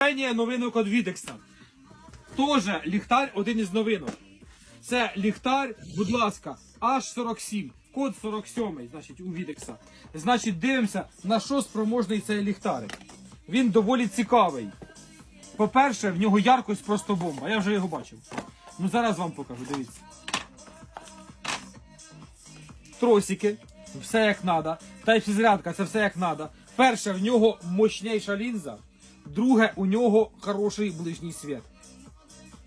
Новинок від Відекса. Тоже ліхтар один із новинок. Це ліхтар, будь ласка, H47, код 47, значить, у Відекса. Значить, дивимося, на що спроможний цей ліхтарик. Він доволі цікавий. По-перше, в нього яркость просто бомба. Я вже його бачив. Ну зараз вам покажу, дивіться. Тросики, все як надо. Type зарядка, це все як надо. Перше, в нього мощніша лінза. Друге, у нього хороший ближній світ.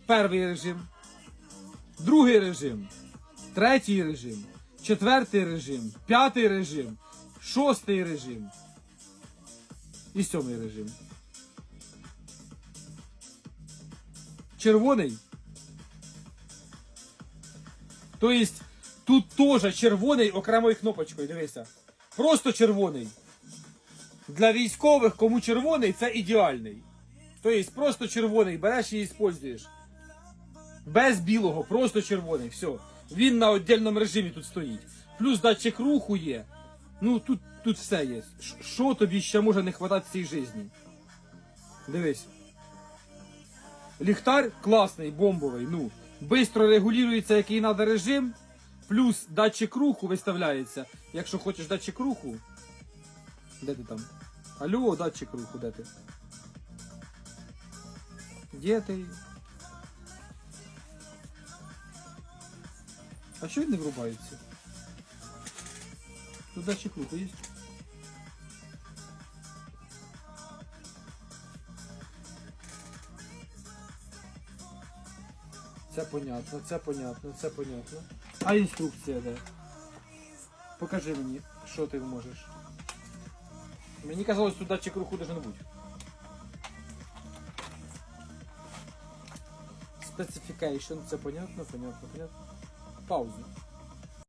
Перший режим. Другий режим. Третій режим. Четвертий режим. П'ятий режим. Шостий режим. І сьомий режим. Червоний. Тобто тут теж червоний окремою кнопочкою, дивися. Просто червоний. Для військових, кому червоний, це ідеальний. Тобто просто червоний, береш і використовуєш. Без білого, просто червоний, все. Він на віддільному режимі тут стоїть. Плюс датчик руху є. Ну тут, тут все є. Що тобі ще може не хватати в цій житті? Дивись. Ліхтар класний, бомбовий. Ну, бистро регулюється, який треба режим. Плюс датчик руху виставляється. Якщо хочеш датчик руху. Де ти там? Алло, датчик руху, де ти? Де ти? А що він не врубається? Тут датчик руху є? Це понятно, це понятно, це понятно. А інструкція де? Покажи мені, що ти можеш. Мені казалось, тут датчик руху не бути. Specification, це понятно, понятно, понятно. Паузу.